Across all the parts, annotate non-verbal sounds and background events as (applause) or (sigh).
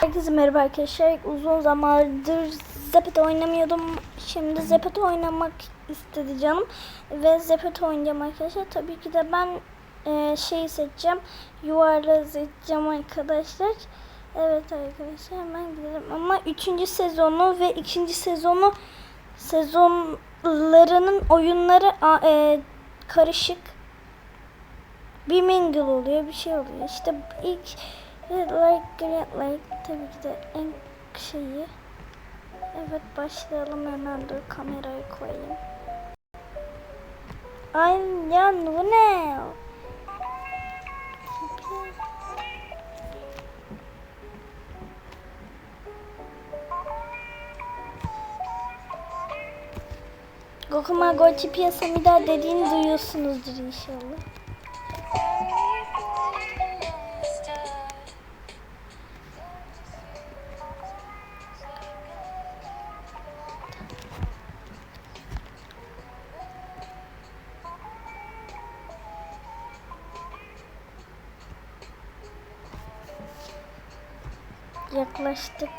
Herkese merhaba arkadaşlar. Uzun zamandır Zepet oynamıyordum. Şimdi Zepet oynamak istedi canım. Ve Zepet oynayacağım arkadaşlar. Tabii ki de ben e, şeyi seçeceğim. Yuvarlağı seçeceğim arkadaşlar. Evet arkadaşlar hemen gidelim. Ama 3. sezonu ve 2. sezonu sezonlarının oyunları e, karışık bir mingle oluyor bir şey oluyor. İşte ilk red light green light tabii ki de en şeyi. Evet başlayalım hemen dur kamerayı koyayım. Ay ya bu ne? Gokuma Gochi Piyasamida dediğini duyuyorsunuzdur inşallah. Yaklaştık.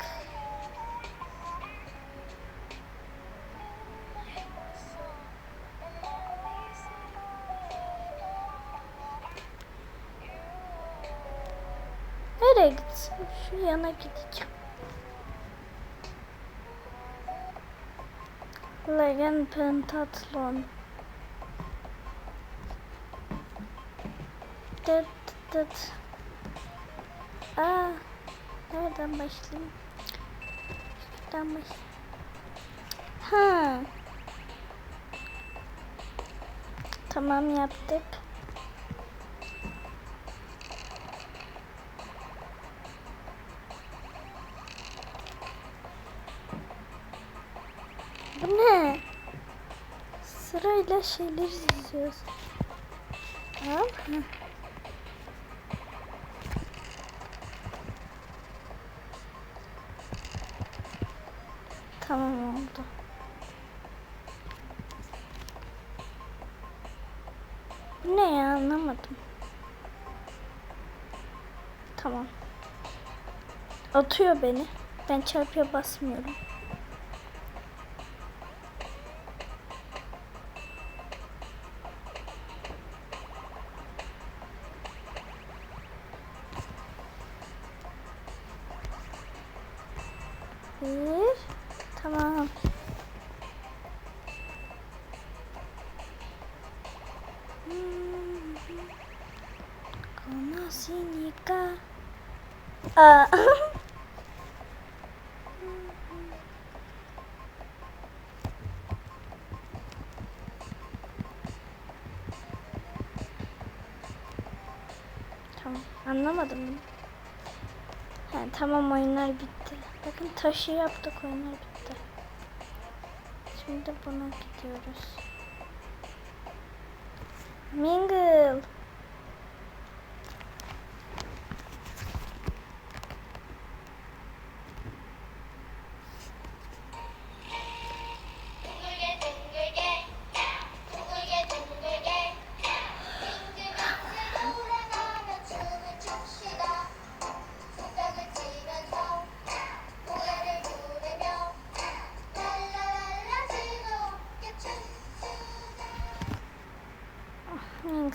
Nereye gitsin? Şu yana gideceğim. Legend Pentathlon. Dıt dıt. Aa, nereden başlayayım? Şuradan baş. Ha. Tamam yaptık. Bu ne? Sırayla şeyler izliyoruz. Tamam mı? Tamam oldu. Bu ne ya anlamadım. Tamam. Atıyor beni. Ben çarpıya basmıyorum. Bir. Tamam. Konasınika. Aa. tamam. Anlamadım. Ha, tamam oyunlar bitti. Bakın taşı yaptık oyunlar bitti. Şimdi buna gidiyoruz. Mingle.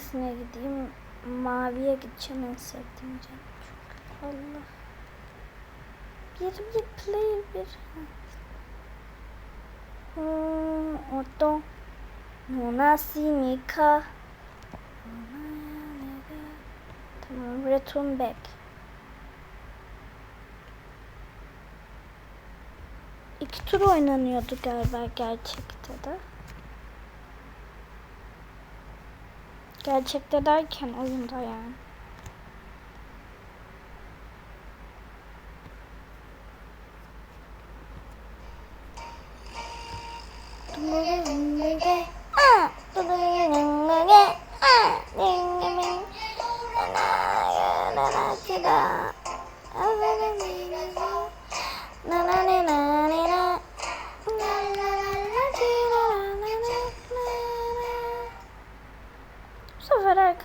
Hangisine gideyim? Maviye gideceğim en sevdiğim canım. Allah. Bir bir play bir. Hmm, oto. Monasinika. Tamam, return back. İki tur oynanıyordu galiba gerçekte de. Gerçekte derken oyunda yani.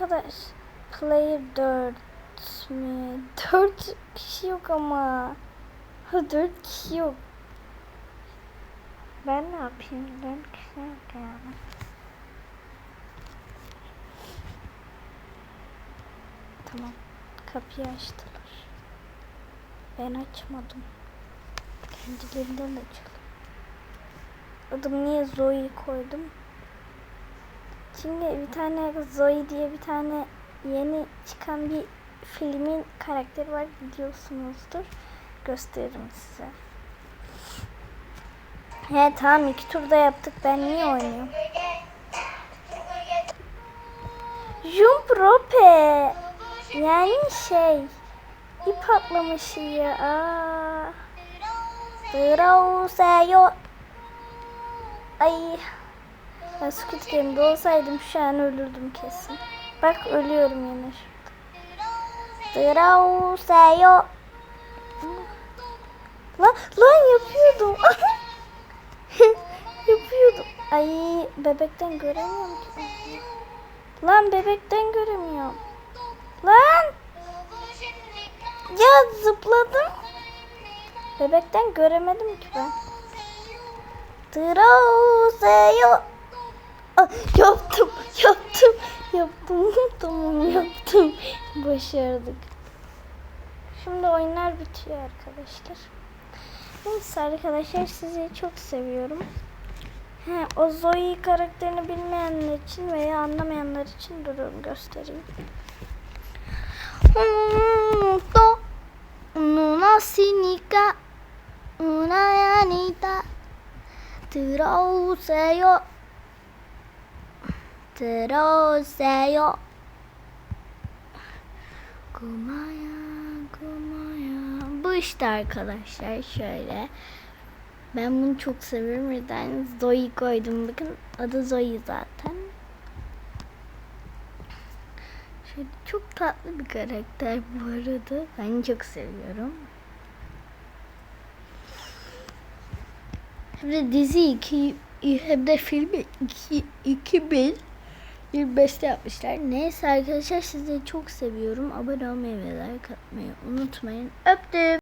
Arkadaş player 4 mi? 4 kişi yok ama. Ha dört kişi yok. Ben ne yapayım? Dört kişi yok yani. Tamam. Kapıyı açtılar. Ben açmadım. Kendilerinden açıldı. Adım niye Zoe koydum? Şimdi bir tane Zoe diye bir tane yeni çıkan bir filmin karakteri var biliyorsunuzdur. Gösteririm size. He tamam iki turda yaptık ben niye oynuyorum? Jump rope. Yani şey ip atlamış ya. Aa. Drose yok. Ay. Ben Squid Game'de olsaydım şu an ölürdüm kesin. Bak ölüyorum yine şurada. Drauseyo. Lan, lan yapıyordum. (laughs) yapıyordum. Ay bebekten göremiyorum ki. Lan bebekten göremiyorum. Lan. Ya zıpladım. Bebekten göremedim ki ben. Drauseyo. Aa, yaptım, yaptım, yaptım. (laughs) tamam yaptım. Başardık. Şimdi oyunlar bitiyor arkadaşlar. Neyse arkadaşlar sizi çok seviyorum. He, o Zoe karakterini bilmeyenler için veya anlamayanlar için durum göstereyim. Junto una sinica, una llanita, tiró un 들어오세요 들어오세요 kumaya kumaya bu işte arkadaşlar şöyle ben bunu çok seviyorum neden Zoe koydum bakın adı Zoe zaten Şöyle çok tatlı bir karakter bu arada. Ben çok seviyorum. Hem de dizi iki, hem de filmi iki, 2025'te yapmışlar. Neyse arkadaşlar sizi çok seviyorum. Abone olmayı ve like atmayı unutmayın. Öptüm.